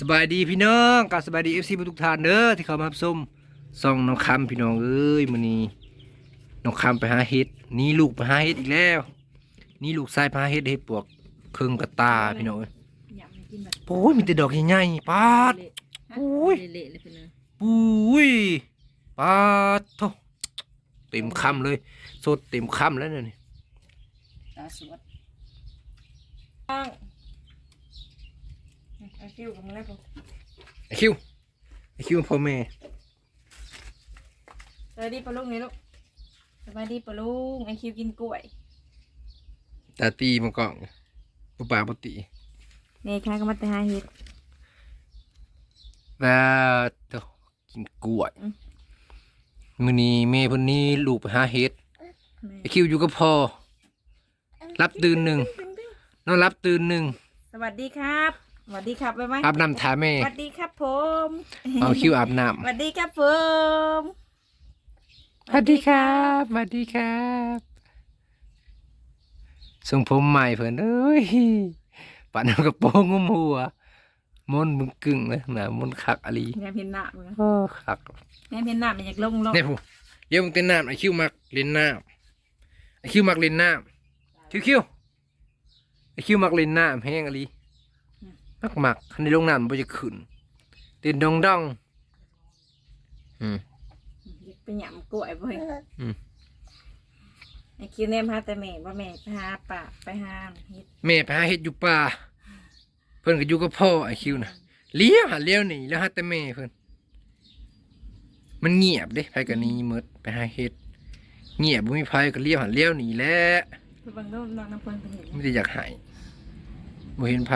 สบายดีพี่น้องกับสบายดีเอฟซีทุกท่านเด้อที่เข้ามารับชมส่องน้องคำพี่น้องเอ้ยมื้อนี้น้องคำไปหาเห็ดนี่ลูกไปหาเห็ดอีกแล้ว นี่ลูกชายไปหาเห็ดเห็ดปวกครึ่งกระตาพี่น้องเอ้ยอยากให้กินแบบโอ้ยมีแต่ดอกใหญ่ๆปาด เละโอ้ย เละๆเลยเป็นไงปุ้ยปาดโถเต็มคำเลยสดเต็มคำแล้วเนี่ยนี่ตาสวดตั้ง คิวกับมึงแล้วกูไอคิวไอคิวพ่อแม่สวัสดีปะลุงไงลูกสวัสดีปะลุงไอคิวกินกล้วยตาตีมังกรปุปากปุติเมย์ค้าก็มาแต่หาเห็ดแล้วโถกินกล้วยอืมมื้อนี้แม่เพิ่นนี้ลูกไปหาเห็ดแม่ไอคิวอยู่กับพ่อรับตื่นหนึ่งนอนรับตื่นหนึ่ง สวัสดีครับ สวัสดีครับไปไหมอาบน้ำทาแม่ สวัสดีครับผมเอาคิวอาบน้สวัสดีครับผมำสวัสดีครับสวัสดีครับส่งผมใหม่เพิ่นเอ้ยปัดเอากระโปรงงุมหัวมนต์มึงกึ่งเลยนะมนต์คักอะไรแม่เพียนหน้ามึงโอ้คักแม่เพียนหน้ามันอยากลงลงเนี่ยผู้เดี๋ยวมึงเต้นน้ำไอคิวมักเล่นน้ำไอคิวมักเล่นน้ำคิวคิวไอคิวมักเล่นน้ำแห้งอะไร มักมักคันในลงน้ำมันจะขึ้นเต้นดองดองอืมอยากไปหยำกล้วยบ่อยอืมไอคิวเนมหาแต่แม่ว่าแม่ไปหาป่าไปหาเห็ดแม่ไปหาเห็ดอยู่ป่าเพิ่นก็อยู่กับพ่อไอคิวนะเลี้ยวหาเลี้ยวหนีแล้วหาแต่แม่เพิ่นมันเงียบเด้ไผก็หนี้มดไปหาเห็ดเงียบบ่มีไผก็เลี้ยวหาเลี้ยวหนีแหล้วคือบางโน้มน้องน้ำเพิ่นไปเห็นไม่ได้อยากหายบ่เห็นไผ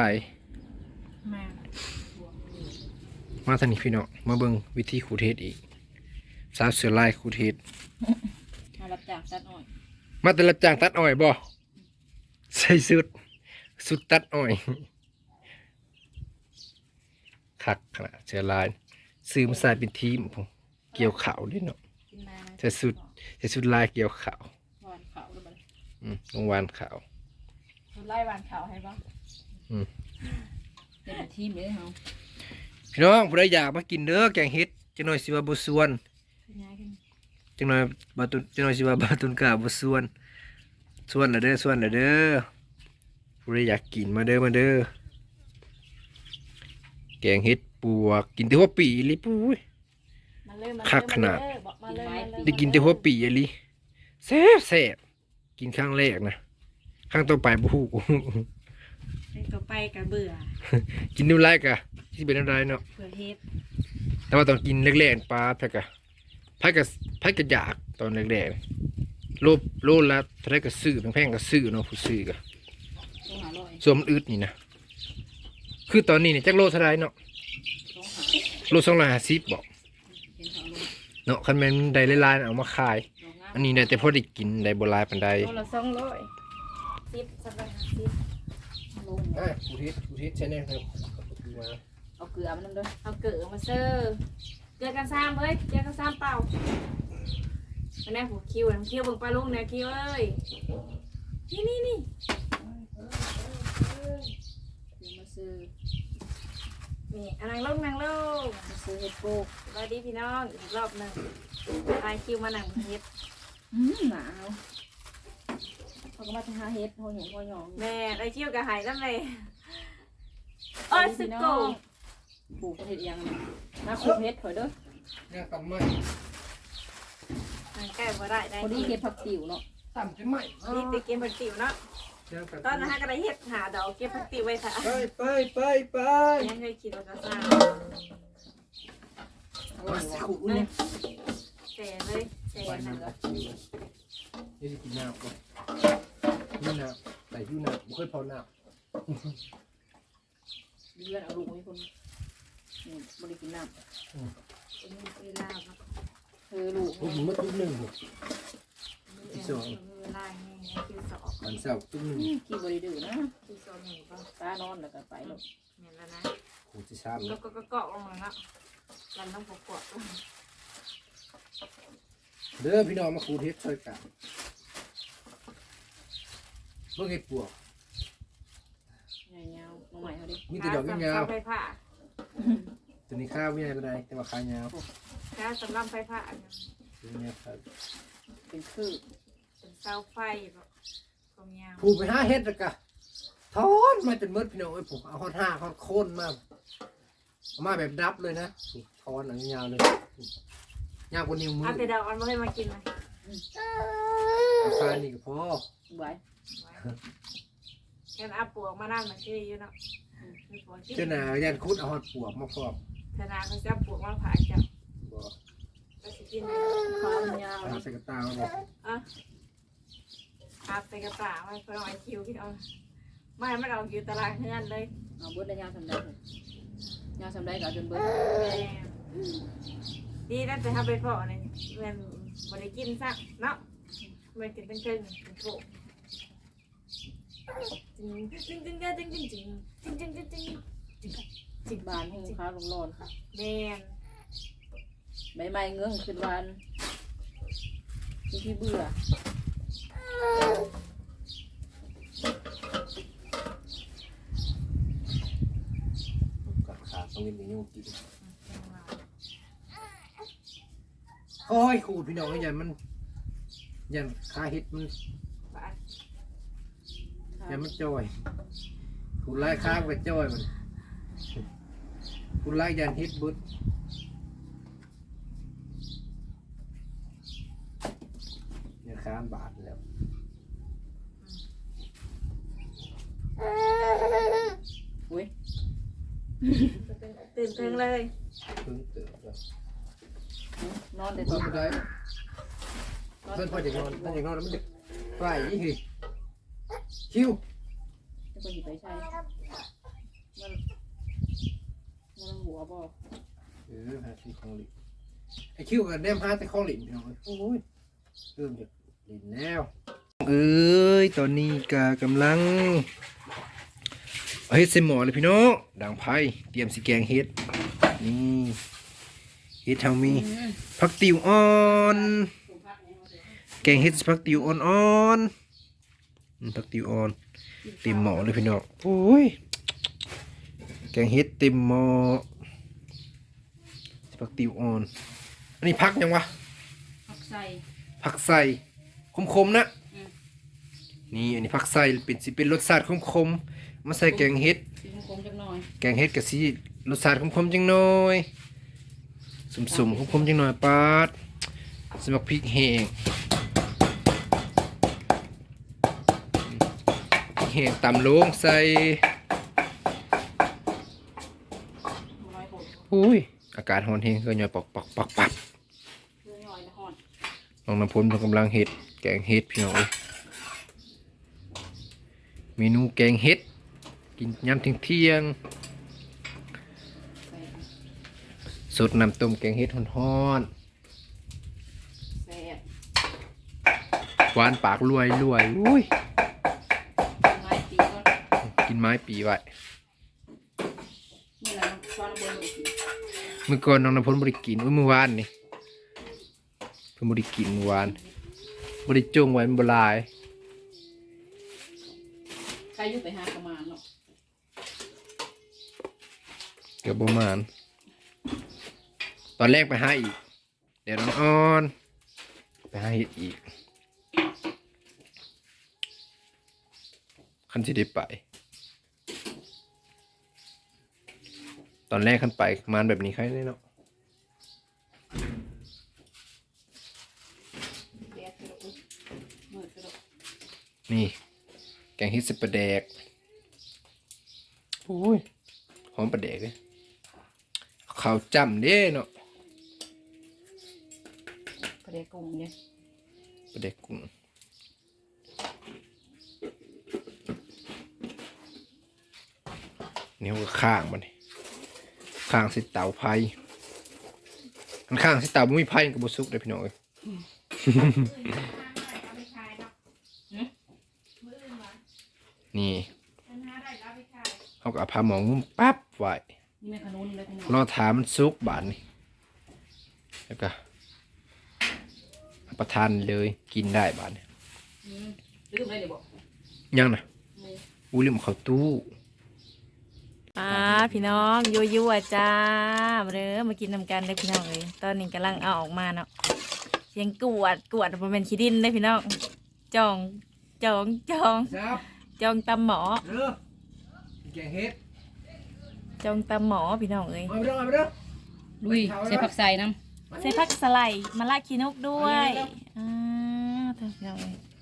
แม่มาทางนี้พี่น้องมาเบิ่งวิธีขูดเห็ดอีกสาวเสือลายขูดเห็ดมารับจากตัดอ้อย มาแต่รับจ้างตัดอ้อยบ่ใส่สุดสุดตัดอ้อยคักขนาดเสือลายซื้อมาใส่เป็นทีมผมเกี่ยวขาวด้วยเนาะกินมาจะสุดใส่สุดลายเกี่ยวขาววานเขาหรือเปล่าอืมลงวานขาวไล่วานเขาให้บ้างอืม เป็นทีมเลยเหรอพี่น้องผู้ใดอยากมากินเด้อแกงเห็ดจังหน่อยสิว่าบ่ส่วนย้ายกันจังหน่อยบาตุนจังหน่อยสิว่าบาตุนกาบ่ส่วนส่วนละเด้อส่วนละเด้อผู้ใดอยากกินมาเด้อมาเด้อแกงเห็ดปวกกินแต่หัวปีอีหลิปุ้ย มาเลยมาคักขนาด บอกมาเลยมาเลยได้กินแต่หัวปีอีหลิแซ่บแซ่บกินครั้งแรกนะครั้งต่อไปบ่ฮู้ กูให้เขาไปกับเบื่อ กินนิ้วไรกะที่เป็นอะไรเนาะเผื่อเฮ็ดแต่ว่าตอนกินแรกๆปลาแพ็กอะแพ็กกะแพ็กกะอยากตอนแรกๆโลโลละเท่าไรก็ซื้อแพงๆก็ซื้อเนาะผู้ซื้อกะต้องหาลอยส่วนมันอึดนี่นะคือตอนนี้เนี่ยจักโลเท่าไรเนาะต้องหาโลสองร้อยห้าสิบบอกเห็นเขาลงเนาะคันแม่นได้หลายๆน่ะเอามาขายลงงาอันนี้ได้แต่พอได้กินได้บ่หลายปานใดโลละสองร้อยสิบสักร้อยห้าสิบ ลงอะอุทิศอุทิศใช่แน่ครับเอาเกลือมันด้วยเอาเกลือมาเซอร์เกลือกันซ้ำเอ้ยเกลือกันซ้ำเปล่าอันนี้ผมคิวนะคิวเบิ่งปลาลุงเนี่ยคิวเอ้ยนี่นี่นี่เดี๋ยวมาซื้อนี่อันนังลงนังลงมาซื้อเห็ดโปกสวัสดีพี่น้องอีกรอบหนึ่งไปคิวมานั่งเห็ดอืมหนาวเขา ก็มาทำหาเฮ็ดพอเห็นพอหยองแม่ไอคิวกับหายแล้วแม่โอ้ยสกูปลูกเฮ็ดยังนะมาขุดเฮ็ดถอยเด้อเนี่ยตำไม้มันใกล้บ่ได้ได้พอดีเก็บผักติ๋วเนาะตำจะไม้นี่ติเกมผักติ๋วเนาะตอนนั้นฮะก็ได้เฮ็ดหาดอกเก็บผักติ๋วไว้ค่ะไปไปไปไปยังเคยคิดว่าจะสร้างมาสิขุดเลเนี่ยยแสนเลยแสนนะเดี๋ยวจะกินน้ำก่อน นี่น้ำใส่ยูน้ำไม่ค่อยพอน้เดือนเอาลูกไว้คนนี่บริกินน้เวลาครับำเธอลูกำผมกินมาตุ้มหนึ่งผมเวลาแห้งคิวสองอันเสาร์ตุ้มหนึ่งขี้บริดื้อนะคิวสองหนึ่งป่ะตานอนแล้วก็ไปแล้วเห็นแล้วนะขูดจะช้ำก็แล้วก็ก็เกาะลงมาแล้วมันต้องปกปกเด้อพี่น้องมาขูดเห็ดช่วยกัน เมื่อเห็ดปวก เงาๆน้องใหม่เขาดิมีแต่ดอกเสยาวไฟผ้าๆตัวนี้ข้าวไม่ใหญ่ปานใดแต่ว่าขายาวถ้าสำหรับไฟผ้าอันนั้นตัวนี้ครับเป็นคือเป็นเสาไฟแบบความยาวผูกไปห้าเฮ็ดแล้วก็ถอนมาจนหมืดพี่น้องเอ้ยผูกเอาฮอดห้าฮอดโคนมาเอามาแบบดับเลยนะถอนหนังยาวเลยยาวกว่านิ้วมือเอาแต่ดอกอันไม่ให้มากินเลยราคานี่ก็พอไว้ แค่เอาปวกมานั่งมันชื่ออยู่เนาะมีปวกที่เจ้าหน้ายันคุดเอาฮอดปวกมาพร้อมธนาเขาจะปวกมาผ่าจับบ่ก็สิกินข้าวมันยาวเอาใส่กระตาบ่อะอาใส่กระป๋าไว้เพื่อเอาไอคิวที่เอาไม่ไม่เอาอยู่ตารางเฮือนเลยเอาเบิดได้ยาวสำได้เลยยาวสำได้ก็เอาจนเบิดดีนั่นแต่ถ้าไปพอเนี่ยมันบริกินซะเนาะมันกินเป็นเครื่องเป็นโถ จริงจริงจริงจริงจริงจริงจริงจริงจริงจริงสิบบานหุงข้าวร้อนแมนใบไม้เงื้องขึ้นวานที่ที่เบื่อกับขาต้องกินอย่างนี้วกินโอ้ยขูดพี่น้องยันมันยันขาเฮ็ดมัน ยันมันจ่อยขูดไล่ข้ามกับจ่อยมันขูดไล่ยันเฮ็ดเบุดเนี่ยข้ามบาทแล้วอุ้ยตื่นเต้นเลยเพิ่งเติบแล้วนอนแต่ตเพิ่องนไม่ได้เพิ่นพอจะนอนถ้าอยากนอนแล้วมันจะไปยี่หิ คิวจะคนหยิบไปใช้มันมันหัวบ่เออหาที่ของหลินไอคิวกับแนมหาแต่ของหลินพี่น้องเอ้ยโอ้ยเริ่มจะหลินแล้วเอ้ยตอนนี้กากำลังเอาเฮ็ดใส่หม้อเลยพี่น้องดังไพ่เตรียมสิแกงเฮ็ดนี่เฮ็ดเฮามีผักติ๋วอ่อน แกงเฮ็ดผักติ๋วอ่อนๆอืม ผักติ๋วอ่อนเต็มหม้อเลยพี่น้องโอ้ยแกงเฮ็ดเต็มหม้อผักติ๋วอ่อน อันนี้ผักยังวะผักใส่ผักใส่คมๆนะอืมนี่อันนี้ผักใส่เป็นสิเป็นรสชาติคมๆมาใส่แกงเฮ็ดสีคมๆจักหน่อยแกงเฮ็ดกับสิรสชาติคมๆจังหน่อยสุ่มๆคมๆจังหน่อยปาดสมักพริกแห้งพริก แห้งตำลงใส่น้อยผลอุ้ยอากาศร้อนแฮงก็ย่อยปอกปอกปอกปับเพื่อย่อยนะฮอนน้องน้ำพลเพิ่นกำลังเฮ็ด แกงเฮ็ดพี่น้องเอ้ยเมนูแกงเฮ็ด กินยามเที่ยงๆใส่สดน้ำต้มแกงเฮ็ดฮ้อนแซ่บๆหวานปากรวยรวยอุ้ยไม้ตีก็กิ นไม้ปีไว้นี่แหละช้อนบนอีกเมื่อก่อนน้องน้ำพลบ่ได้กินอุ้ยเมื่อวานนี่เพิ่นบ่ได้กินเมื่อวานบ่ได้จงไว้มันบ่หลายใครอยู่ไปหาประมาณเนาะก็บ่มานตอนแรกไปหาอีก เดี๋ยวน้องอ่อน ไปหาเฮ็ดอีกคันสิได้ไป ตอนแรกคันไปประมาณแบบนี้ใครได้เนาะแดดกระดุกมืดกระดุกนี่ แกงเฮิตสปลาแดกโอ้ยหอมปลาแดกเลยข้าวจำเด้เนาะกระเดกกุ้งเนี่ยปลาแดกกุ้งนี่เขาก็ข้างมันนี่ ข้างสิเต่าไพ่มันข้างสิเต่าไม่มีไพ่กับบสุกเลยพี่น้อยนี่เขาก็เอาหมองมุมปั๊บไว้รอถามมันซุกบานนี่แล้วก็ประทานเลยกินได้บานนี่ยังนะอุ้ยมันเขาตู้ พี่น้องยั่วยั่วๆจ้ามาเด้อมากินนำกันเด้อพี่น้องเอ้ยตอนนี้กำลังเอาออกมาเนาะเสียงกวดกวดมันเป็นขี้ดินเด้อพี่น้องจองจองจองครับจองตำหมอเด้อแกงเฮ็ดจองตำหมอพี่น้องเอ้ยมาไปเด้อมาไปเด้อลุยใส่ผักใส่น้ใส่ผักสไลด์มะละขี้นกด้วยอ่าเถอะพี่น้อง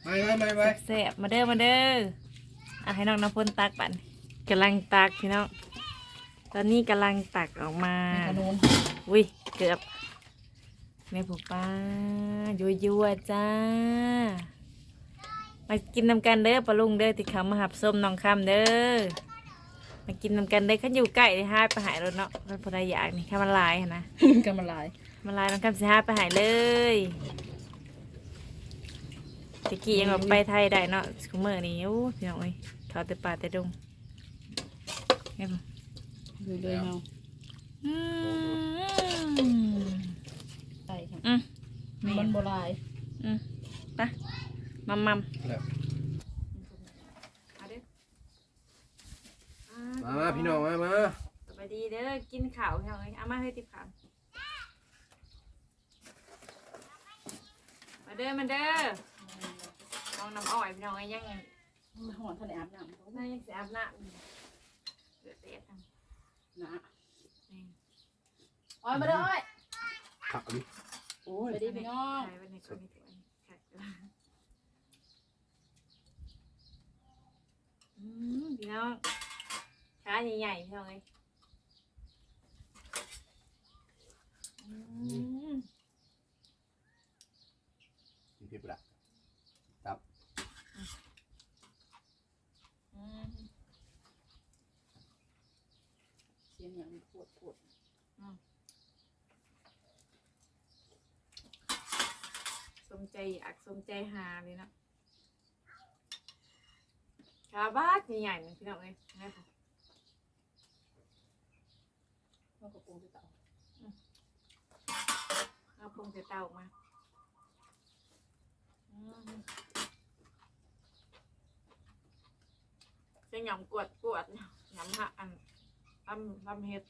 เอ้ยไปไปไปไปแซ่บๆมาเด้อมาเด้ออะให้น้องน้ำพ่นตักปั่นกำลังตักพี่น้อง ตอนนี้กำลังตักออกมาำขนุนอุ้ยเกือบแม่ผูป้ายั่วยั่วๆจ้า มากินนำกันเด้อปลาลุงเด้อที่เขามาหับส้มน้องคำเด้อ มากินนำกันเด้อขันอยู่ใกล้ได้ห้าไปหายรถเนาะมันพอได้อยากนี่แค่มันหลายหั้นนะกันมาหลายมันหลายน้องคำสิห้าไปหายเลยตะกี้ยังแบบไปไทยได้เนาะคุเมอร์นี่โอ้พี่น้องเอ้ยเขาแต่ป่าแต่ดงแม่ผู ดูเลยเฮาอืมใส่ครับอืมมันโบราณอืมไปมัมมัมแล้วเอาเด้อมามาพี่น้องมามาสวัสดีเด้อ กินข้าวพี่น้องเอ้ยเอามาให้ติบขาวมาเด้อ มาเด้อน้องน้ำอ้อยพี่น้องเอ้ยยังหอนทะเลอาบน้ำน่ายังเสียอาบน้ำอยู่เดือดเด็ดจัง นะนี่อ้อยมาเด้ออ้อยขับดิโอ้ยสวัสดีพี่น้องถ่ายไว้ในกล้องในตัวนี้ค่ะอืมพี่น้องขาใหญ่ๆพี่น้องเอ้ยอืมกินเผ็ดปะละ อืม เสียงอย่างปวดปวดสมใจอยากสมใจหาเลยนะขาบ้าใหญ่ๆมันพี่น้องเอ้ยนะคะแล้วก็ปรุงด้วยเตาเอาพงใส่เตาออกมาอืมจะหยำกวดกวดหยำหะอัน ลำลำเฮ็ด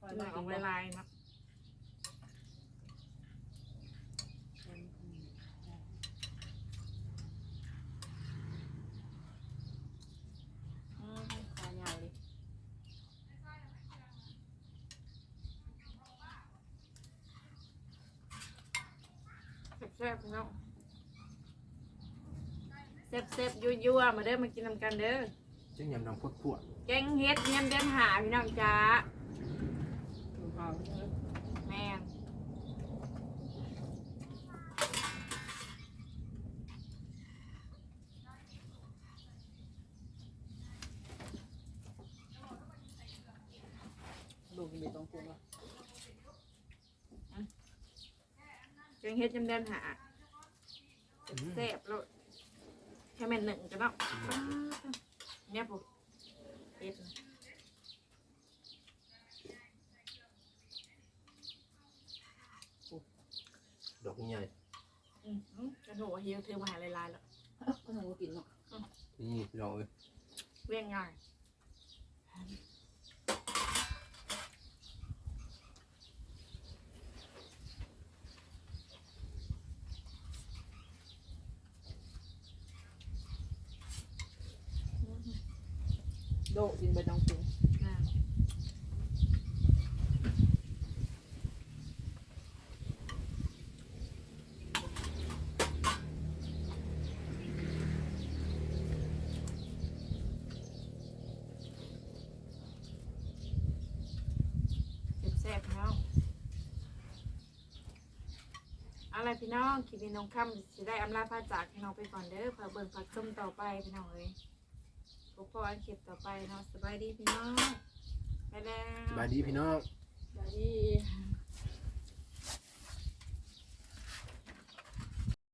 อ้อยหน่มาอยอกิอนกบ่ลายๆเนาะอืมขาใหญ่เลยแซ่บๆพี่น้อง แซ่บๆยั่วๆมาเด้อมากินนำกันเด้อจังยำน้ำพดพวดแกงเฮ็ดยำเดือนหาพี่น้องจ้าดูเฮาเด้อแม่นดูกินไปตรงปรุงว่ะแกงเฮ็ดยำเดือนหาแซ่บๆแล้วแค่แม่นหนึ่งกันเนาะเนี่ยปุ๊เฮ็ดนะดอกใหญ่อืมอืมกระโดดเฮียเธอมาหาลายๆแล้วก็ทำกูกินเนาะนี่พี่น้องเอ้ยเวียงง่าย โดดกินไปตรงปรุง อ่าแซ่บๆพี่น้อง เอาล่ะไรพี่น้องคลิปนี้น้องค่ำจะได้อำลาพาจากพี่น้องไปก่อนเด้อเพื่อเบิ่งผักส้มต่อไปพี่น้องเอ้ยพบพออันคลิปต่อไปเนาะสบายดีพี่น้องไปแล้วสบายดีพี่น้องสวัสดี